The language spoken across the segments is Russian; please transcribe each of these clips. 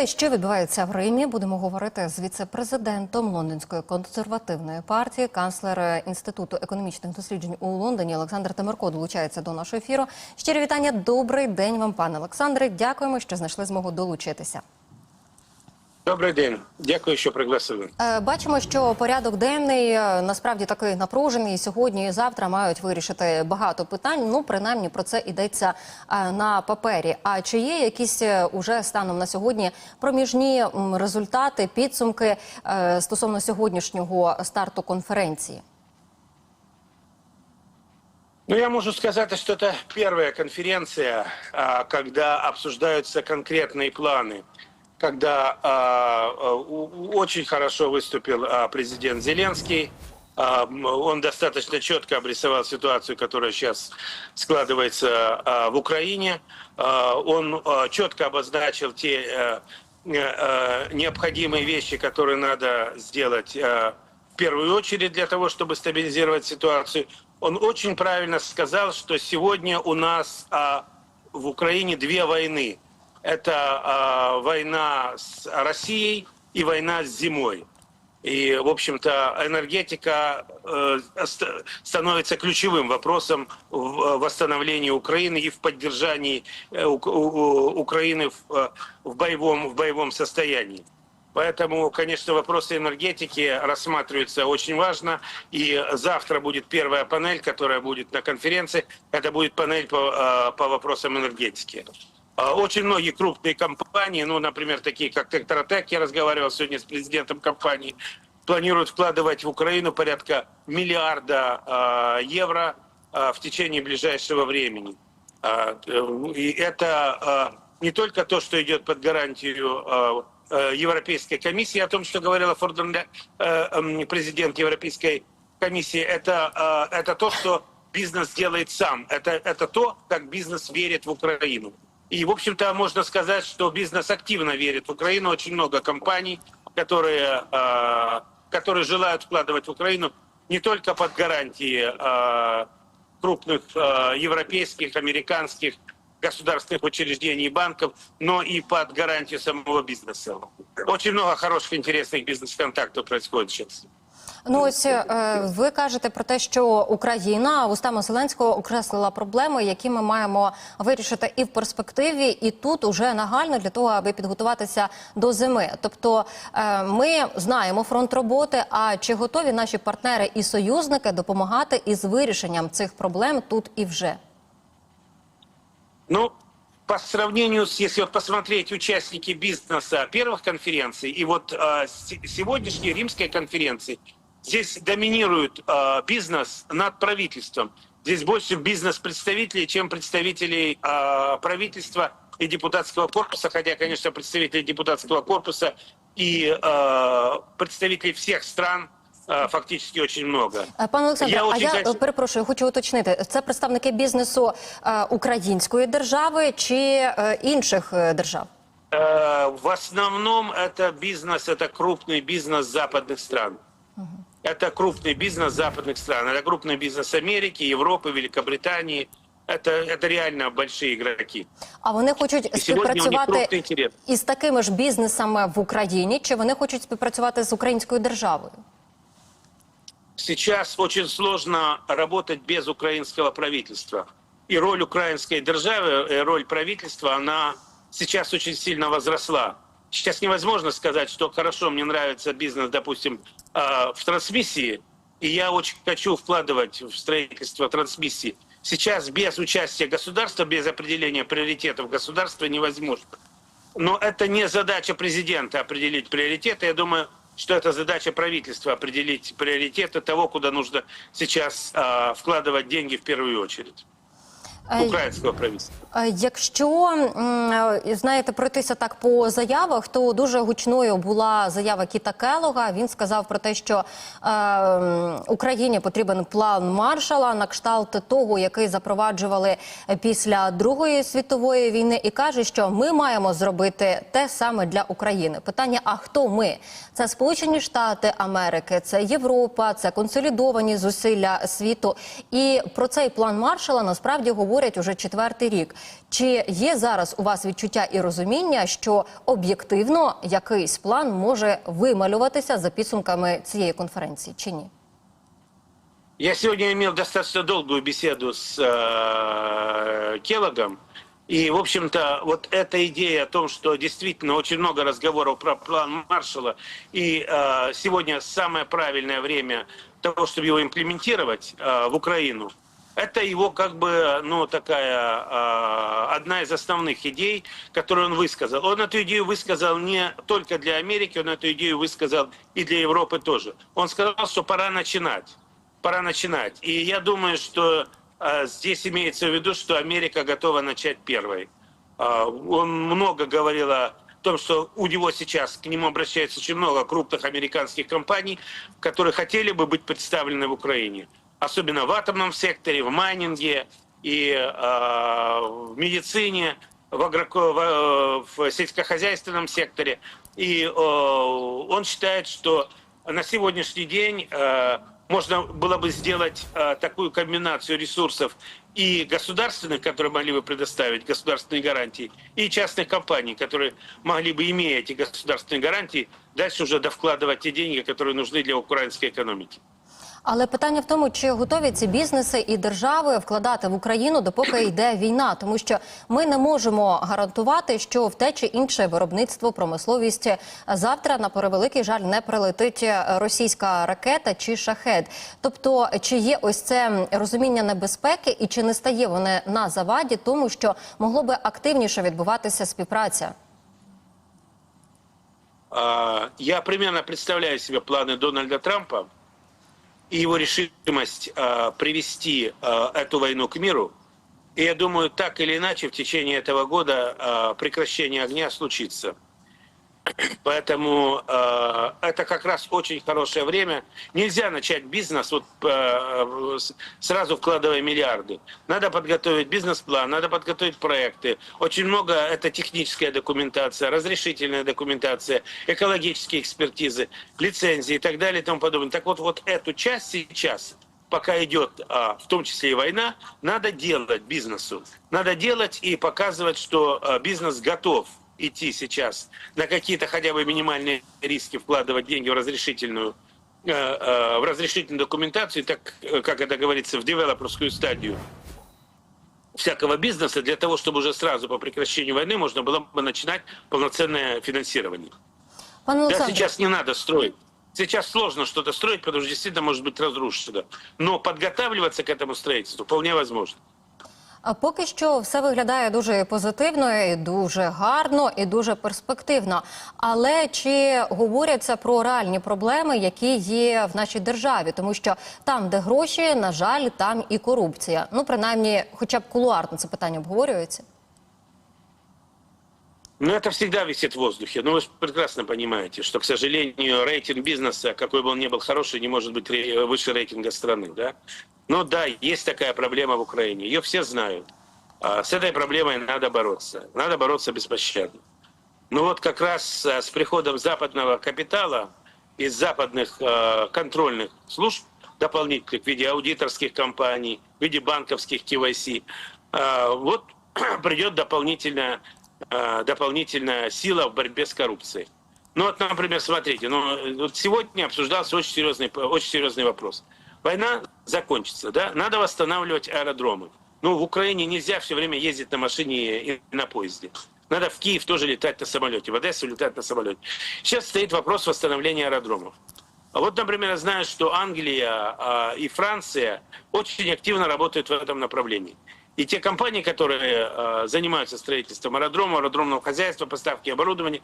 те, що відбувається в Римі, будемо говорити з віце-президентом Лондонської консервативної партії, канцлер інституту економічних досліджень у Лондоні Олександр Темирко долучається до нашого ефіру. Щирі вітання. Добрий день вам, пане Олександре. Дякуємо, що знайшли змогу долучитися. Добрий день, дякую, що пригласили. Е, Бачимо, що порядок денний е, насправді такий напружений. Сьогодні і завтра мають вирішити багато питань. Ну, принаймні про це йдеться е, на папері. А чи є якісь е, уже станом на сьогодні проміжні м, результати, підсумки е, стосовно сьогоднішнього старту конференції? Ну, я могу сказать, что это первая конференция, а, когда обсуждаются конкретные планы, Когда а, а, очень хорошо выступил а, президент Зеленский. Он достаточно четко обрисовал ситуацию, которая сейчас складывается в Украине. Он четко обозначил те э, э, необходимые вещи, которые надо сделать в первую очередь для того, чтобы стабилизировать ситуацию. Он очень правильно сказал, что сегодня у нас в Украине две войны. Это а, война с Россией и война с зимой. И, в общем-то, энергетика э, становится ключевым вопросом в восстановлении Украины и в поддержании э, у- у- Украины в, э, в боевом, в боевом состоянии. Поэтому, конечно, вопросы энергетики рассматриваются очень важно. И завтра будет первая панель, которая будет на конференции. Это будет панель по, э, по вопросам энергетики. А, Очень многие крупные компании, ну, например, такие как Тектротек, я разговаривал сегодня с президентом компании, планируют вкладывать в Украину порядка миллиарда э, евро э, в течение ближайшего времени. А, э, И это не только то, что идет под гарантию э, Европейской комиссии, о том, что говорила Форден, э, эм, президент Европейской комиссии, это, это то, что бизнес делает сам. Это, это то, как бизнес верит в Украину. И, в общем-то, можно сказать, что бизнес активно верит в Украину. Очень много компаний, которые, э, которые желают вкладывать в Украину не только под гарантии э, крупных э, европейских, американских государственных учреждений и банков, но и под гарантию самого бизнеса. Очень много хороших, интересных бизнес-контактов происходит сейчас. Ну ось е, ви кажете про те, що Україна устами Зеленського окреслила проблеми, які ми маємо вирішити і в перспективі, і тут уже нагально для того, аби підготуватися до зими. Тобто е, ми знаємо фронт роботи. А чи готові наші партнери і союзники допомагати із вирішенням цих проблем тут і вже? Ну, по сравнению с, если вот посмотреть участники бизнеса первых конференций и вот э, се- сегодняшней римской конференции, здесь доминирует э, бизнес над правительством. Здесь больше бизнес-представителей, чем представителей э, правительства и депутатского корпуса, хотя, конечно, представителей депутатского корпуса и э, представителей всех стран э, фактически очень много. Е, Пане Олександре, Я а очень я хочу- е, перепрошую, хочу уточнити. Це представники бізнесу е, української держави чи е, інших е, держав? Э, В основном это бизнес, это крупный бизнес западных стран. Это крупный бизнес западных стран. Это крупный бизнес Америки, Европы, Великобритании. Это, это реально большие игроки. А вони хочуть І сьогодні у них співпрацювати крупний інтерес. із такими ж бізнесами в Україні, чи вони хочуть співпрацювати з українською державою? Сейчас очень сложно работать без украинского правительства. И роль украинской державы, э, роль правительства, она сейчас очень сильно возросла. Сейчас невозможно сказать, что хорошо, мне нравится бизнес, допустим, э, в трансмиссии, и я очень хочу вкладывать в строительство трансмиссии. Сейчас без участия государства, без определения приоритетов государства невозможно. Но это не задача президента определить приоритеты. Я думаю, что это задача правительства определить приоритеты того, куда нужно сейчас а, вкладывать деньги в первую очередь. Украинского правительства. Якщо знаєте пройтися так по заявах, то дуже гучною була заява Кіта Келога. Він сказав про те, що е, Україні потрібен план маршала на кшталт того, який запроваджували після Другої світової війни, і каже, що ми маємо зробити те саме для України. Питання: а хто ми? Це Сполучені Штати Америки, це Європа, це консолідовані зусилля світу. І про цей план маршала насправді говорять говорять уже четвертий рік. Чи є зараз у вас відчуття і розуміння, що об'єктивно якийсь план може вималюватися за підсумками цієї конференції, чи ні? Я сегодня имел достаточно долгую беседу с э, Келлогом. И, в общем-то, вот эта идея о том, что действительно очень много разговоров про план Маршалла, и э, сегодня самое правильное время того, чтобы его имплементировать э, в Украину, это его как бы, ну, такая э, одна из основных идей, которую он высказал. Он эту идею высказал не только для Америки, он эту идею высказал и для Европы тоже. Он сказал, что пора начинать пора начинать. И я думаю, что э, здесь имеется в виду, что Америка готова начать первой. Э, он много говорил о том, что у него сейчас к нему обращается очень много крупных американских компаний, которые хотели бы быть представлены в Украине. Особенно в атомном секторе, в майнинге и э, в медицине, в, агроко- в, в сельскохозяйственном секторе. И э, он считает, что на сегодняшний день э, можно было бы сделать э, такую комбинацию ресурсов и государственных, которые могли бы предоставить государственные гарантии, и частных компаний, которые могли бы, имея эти государственные гарантии, дальше уже довкладывать те деньги, которые нужны для украинской экономики. Але питання в тому, чи готові ці бізнеси і держави вкладати в Україну, допоки йде війна, тому що ми не можемо гарантувати, що в те чи інше виробництво, промисловість завтра на превеликий жаль не прилетить російська ракета чи шахет. Тобто, чи є ось це розуміння небезпеки, і чи не стає вони на заваді, тому що могло би активніше відбуватися співпраця? Я примерно представляю себе планы Дональда Трампа и его решимость а, привести а, эту войну к миру. И я думаю, так или иначе в течение этого года а, прекращение огня случится. Поэтому э, это как раз очень хорошее время. Нельзя начать бизнес вот э, сразу вкладывая миллиарды. Надо подготовить бизнес-план, надо подготовить проекты. Очень много это техническая документация, разрешительная документация, экологические экспертизы, лицензии и так далее и тому подобное. Так вот, вот эту часть сейчас пока идет, а, в том числе и война, надо делать бизнесу. Надо делать и показывать, что а, бизнес готов идти сейчас на какие-то хотя бы минимальные риски, вкладывать деньги в разрешительную э, э, в разрешительную документацию, так э, как это говорится, в девелоперскую стадию всякого бизнеса, для того, чтобы уже сразу по прекращению войны можно было бы начинать полноценное финансирование. Да, сейчас не надо строить. Сейчас сложно что-то строить, потому что действительно может быть разрушено. Но подготавливаться к этому строительству вполне возможно. А поки що все виглядає дуже позитивно, і дуже гарно і дуже перспективно. Але чи говоряться про реальні проблеми, які є в нашій державі? Тому що там, де гроші, на жаль, там і корупція. Ну, принаймні, хоча б кулуарно це питання обговорюється. Но это всегда висит в воздухе. Но вы же прекрасно понимаете, что, к сожалению, рейтинг бизнеса, какой бы он ни был хороший, не может быть выше рейтинга страны. Да? Но да, есть такая проблема в Украине. Ее все знают. А С этой проблемой надо бороться. Надо бороться беспощадно. Ну вот как раз э, с приходом западного капитала из западных э, контрольных служб дополнительных в виде аудиторских компаний, в виде банковских KYC, э, вот придет дополнительная, э, дополнительная сила в борьбе с коррупцией. Ну вот, например, смотрите, ну, вот сегодня обсуждался очень серьезный, очень серьезный вопрос. Война закончится, да? Надо восстанавливать аэродромы. Ну, в Украине нельзя все время ездить на машине и на поезде. Надо в Киев тоже летать на самолете, в Одессу летать на самолете. Сейчас стоит вопрос восстановления аэродромов. А вот, например, я знаю, что Англия а, и Франция очень активно работают в этом направлении. И те компании, которые а, занимаются строительством аэродрома, аэродромного хозяйства, поставки оборудования,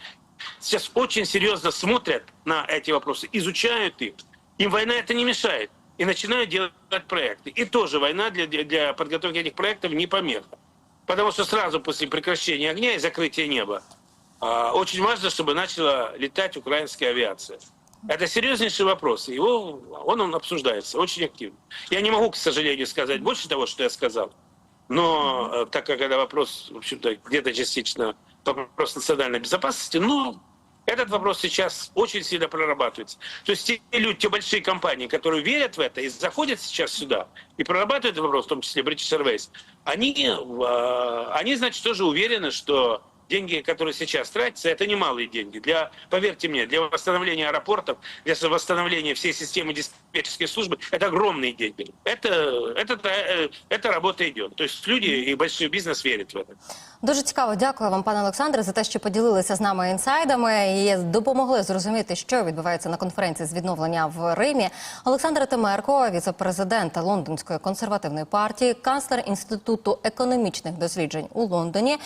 сейчас очень серьезно смотрят на эти вопросы, изучают их. Им война это не мешает. И начинают делать проекты. И тоже война для, для- подготовки этих проектов не помеха. Потому что сразу после прекращения огня и закрытия неба а, очень важно, чтобы начала летать украинская авиация. Это серьезнейший вопрос. Его, он, он обсуждается очень активно. Я не могу, к сожалению, сказать больше того, что я сказал. Но э, так как это вопрос, в общем-то, где-то частично вопрос национальной безопасности, ну, Этот вопрос сейчас очень сильно прорабатывается. То есть те люди, те большие компании, которые верят в это и заходят сейчас сюда и прорабатывают этот вопрос, в том числе British Airways, они, э, они, значит, тоже уверены, что деньги, которые сейчас тратятся, это немалые деньги. Для, поверьте мне, для восстановления аэропортов, для восстановления всей системы диспетчерской службы, это огромные деньги. Это, это, э, эта работа идет. То есть люди и большой бизнес верят в это. Дуже цікаво. Дякую вам, пане Олександре, за те, що поділилися з нами інсайдами і допомогли зрозуміти, що відбувається на конференції з відновлення в Римі. Олександр Темерко, віце-президент Лондонської консервативної партії, канцлер інституту економічних досліджень у Лондоні,